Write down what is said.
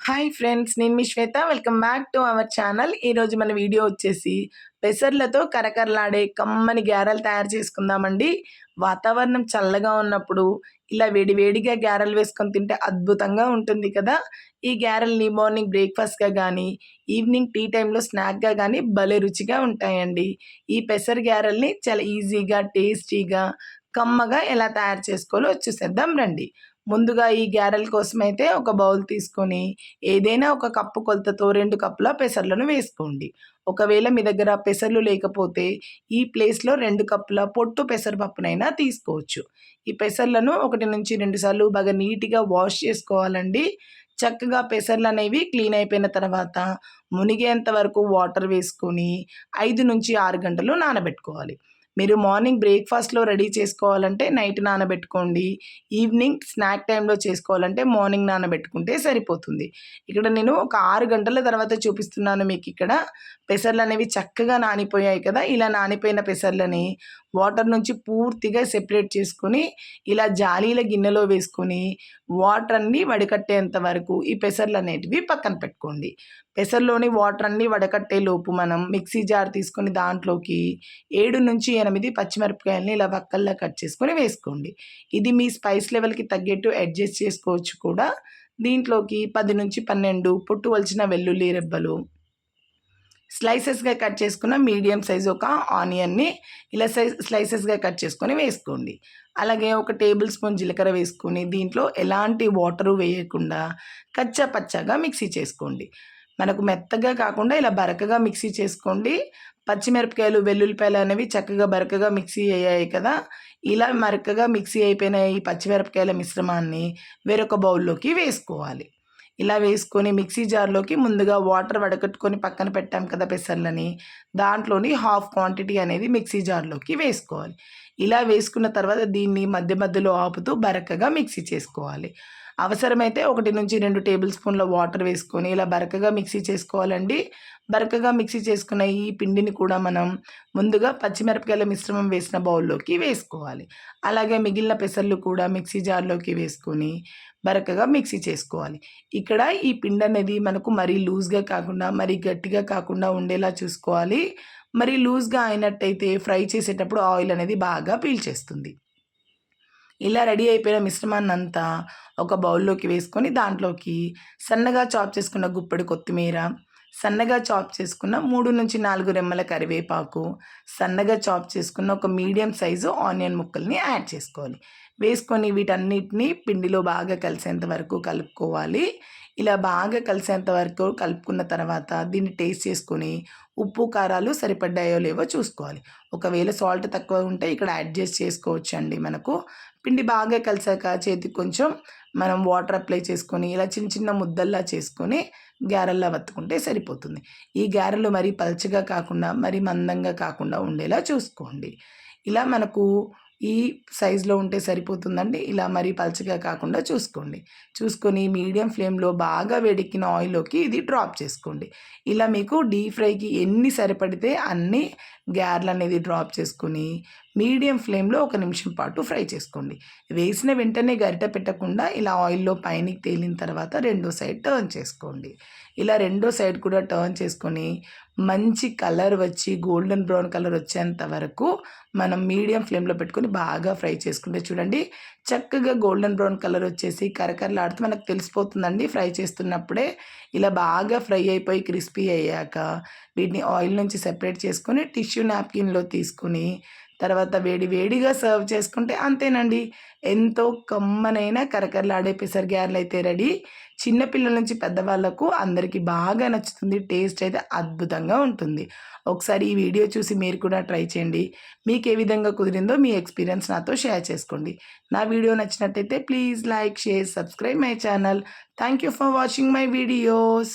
Hi friends నేను మీ Shweta. Welcome back to our channel. ఈరోజు మన వీడియో వచ్చేసి పెసర్లతో కరకరలాడే కమ్మని గారెలు తయారు చేసుకుందామండి. వాతావరణం చల్లగా ఉన్నప్పుడు ఇలా వేడి వేడిగా వేసుకొని తింటే అద్భుతంగా ఉంటుంది కదా. ఈ గారెల్ని మార్నింగ్ బ్రేక్ఫాస్ట్గా కానీ ఈవినింగ్ టీ టైంలో స్నాక్గా కానీ భలే రుచిగా ఉంటాయండి. ఈ పెసర్ గ్యారెల్ని చాలా ఈజీగా టేస్టీగా కమ్మగా ఎలా తయారు చేసుకోవాలో చూసేద్దాం రండి. ముందుగా ఈ గ్యారెల కోసమైతే ఒక బౌల్ తీసుకొని ఏదైనా ఒక కప్పు కొలతతో రెండు కప్పుల పెసర్లను వేసుకోండి. ఒకవేళ మీ దగ్గర పెసర్లు లేకపోతే ఈ ప్లేస్లో రెండు కప్పుల పొట్టు పెసరపప్పునైనా తీసుకోవచ్చు. ఈ పెసర్లను ఒకటి నుంచి రెండు సార్లు బాగా నీట్గా వాష్ చేసుకోవాలండి. చక్కగా పెసర్లు అనేవి క్లీన్ అయిపోయిన తర్వాత మునిగేంత వరకు వాటర్ వేసుకొని ఐదు నుంచి ఆరు గంటలు నానబెట్టుకోవాలి. మీరు మార్నింగ్ బ్రేక్ఫాస్ట్లో రెడీ చేసుకోవాలంటే నైట్ నానబెట్టుకోండి. ఈవినింగ్ స్నాక్ టైంలో చేసుకోవాలంటే మార్నింగ్ నానబెట్టుకుంటే సరిపోతుంది. ఇక్కడ నేను ఒక ఆరు గంటల తర్వాత చూపిస్తున్నాను మీకు ఇక్కడ. పెసర్లు అనేవి చక్కగా నానిపోయాయి కదా ఇలా నానిపోయిన పెసర్లని వాటర్ నుంచి పూర్తిగా సెపరేట్ చేసుకొని ఇలా జాలీల గిన్నెలో వేసుకొని వాటర్ అన్నీ వడకట్టేంత వరకు ఈ పెసర్లు అనేటివి పక్కన పెట్టుకోండి. పెసర్లోని వాటర్ అన్నీ వడకట్టే లోపు మనం మిక్సీ జార్ తీసుకొని దాంట్లోకి ఏడు నుంచి ఎనిమిది పచ్చిమిరపకాయలని ఇలా వక్కల్లా కట్ చేసుకొని వేసుకోండి. ఇది మీ స్పైస్ లెవెల్కి తగ్గట్టు అడ్జస్ట్ చేసుకోవచ్చు కూడా. దీంట్లోకి పది నుంచి పన్నెండు పొట్టు వలిచిన వెల్లుల్లి రెబ్బలు స్లైసెస్గా కట్ చేసుకున్న మీడియం సైజ్ ఒక ఆనియన్ని ఇలా సైజ్ స్లైసెస్గా కట్ చేసుకొని వేసుకోండి. అలాగే ఒక టేబుల్ స్పూన్ జీలకర్ర వేసుకొని దీంట్లో ఎలాంటి వాటరు వేయకుండా కచ్చా పచ్చగా మిక్సీ చేసుకోండి. మనకు మెత్తగా కాకుండా ఇలా బరకగా మిక్సీ చేసుకోండి. పచ్చిమిరపకాయలు వెల్లుల్లిపాయలు అనేవి చక్కగా బరకగా మిక్సీ అయ్యాయి కదా. ఇలా మరకగా మిక్సీ అయిపోయిన ఈ పచ్చిమిరపకాయల మిశ్రమాన్ని వేరొక బౌల్లోకి వేసుకోవాలి. ఇలా వేసుకొని మిక్సీ జార్లోకి ముందుగా వాటర్ వడకట్టుకొని పక్కన పెట్టాం కదా పెసర్లని. దాంట్లోని హాఫ్ క్వాంటిటీ అనేది మిక్సీ జార్లోకి వేసుకోవాలి. ఇలా వేసుకున్న తర్వాత దీన్ని మధ్య మధ్యలో ఆపుతూ బరకగా మిక్సీ చేసుకోవాలి. అవసరమైతే ఒకటి నుంచి రెండు టేబుల్ స్పూన్ల వాటర్ వేసుకొని ఇలా బరకగా మిక్సీ చేసుకోవాలండి. బరకగా మిక్సీ చేసుకున్న ఈ పిండిని కూడా మనం ముందుగా పచ్చిమిరపకాయల మిశ్రమం వేసిన బౌల్లోకి వేసుకోవాలి. అలాగే మిగిలిన పెసర్లు కూడా మిక్సీ జార్లోకి వేసుకొని బరకగా మిక్సీ చేసుకోవాలి. ఇక్కడ ఈ పిండి అనేది మనకు మరీ లూజ్గా కాకుండా మరీ గట్టిగా కాకుండా ఉండేలా చూసుకోవాలి. మరి లూజ్గా అయినట్టయితే ఫ్రై చేసేటప్పుడు ఆయిల్ అనేది బాగా పీల్చేస్తుంది. ఇలా రెడీ అయిపోయిన మిశ్రమాన్ని అంతా ఒక బౌల్లోకి వేసుకొని దాంట్లోకి సన్నగా చాప్ చేసుకున్న గుప్పెడు కొత్తిమీర సన్నగా చాప్ చేసుకున్న మూడు నుంచి నాలుగు రెమ్మల కరివేపాకు సన్నగా చాప్ చేసుకున్న ఒక మీడియం సైజు ఆనియన్ ముక్కల్ని యాడ్ చేసుకోవాలి. వేసుకొని వీటన్నిటిని పిండిలో బాగా కలిసేంత వరకు కలుపుకోవాలి. ఇలా బాగా కలిసేంత వరకు కలుపుకున్న తర్వాత దీన్ని టేస్ట్ చేసుకొని ఉప్పు కారాలు సరిపడ్డాయో లేవో చూసుకోవాలి. ఒకవేళ సాల్ట్ తక్కువ ఉంటే ఇక్కడ అడ్జస్ట్ చేసుకోవచ్చు అండి మనకు. పిండి బాగా కలిసాక చేతికి కొంచెం మనం వాటర్ అప్లై చేసుకొని ఇలా చిన్న చిన్న ముద్దల్లా చేసుకొని గారెల్లా వత్తుకుంటే సరిపోతుంది. ఈ గారెలు మరీ పల్చగా కాకుండా మరీ మందంగా కాకుండా ఉండేలా చూసుకోండి. ఇలా మనకు ఈ సైజులో ఉంటే సరిపోతుందండి. ఇలా మరీ పలచగా కాకుండా చూసుకోండి. చూసుకొని మీడియం ఫ్లేమ్లో బాగా వేడెక్కిన ఆయిల్లోకి ఇది డ్రాప్ చేసుకోండి. ఇలా మీకు డీప్ ఫ్రైకి ఎన్ని సరిపడితే అన్ని గ్యార్లు అనేది డ్రాప్ చేసుకొని మీడియం ఫ్లేమ్లో ఒక నిమిషం పాటు ఫ్రై చేసుకోండి. వేసిన వెంటనే గరిట పెట్టకుండా ఇలా ఆయిల్లో పైనకి తేలిన తర్వాత రెండో సైడ్ టర్న్ చేసుకోండి. ఇలా రెండో సైడ్ కూడా టర్న్ చేసుకొని మంచి కలర్ వచ్చి గోల్డెన్ బ్రౌన్ కలర్ వచ్చేంత వరకు మనం మీడియం ఫ్లేమ్లో పెట్టుకొని బాగా ఫ్రై చేసుకుంటే చూడండి చక్కగా గోల్డెన్ బ్రౌన్ కలర్ వచ్చేసి కరకరలాడితే మనకు తెలిసిపోతుందండి ఫ్రై చేస్తున్నప్పుడే. ఇలా బాగా ఫ్రై అయిపోయి క్రిస్పీ అయ్యాక వీటిని ఆయిల్ నుంచి సెపరేట్ చేసుకొని టిష్యూ నాప్కిన్లో తీసుకుని తర్వాత వేడి వేడిగా సర్వ్ చేసుకుంటే అంతేనండి. ఎంతో కమ్మనైన కరకరలాడే పెసర్ గ్యారెలు అయితే రెడీ చిన్నపిల్లల నుంచి పెద్దవాళ్ళకు అందరికీ బాగా నచ్చుతుంది. టేస్ట్ అయితే అద్భుతంగా ఉంటుంది. ఒకసారి ఈ వీడియో చూసి మీరు కూడా ట్రై చేయండి. మీకు ఏ విధంగా కుదిరిందో మీ ఎక్స్పీరియన్స్ నాతో షేర్ చేసుకోండి. నా వీడియో నచ్చినట్టయితే please like share subscribe my channel. Thank you for watching my videos.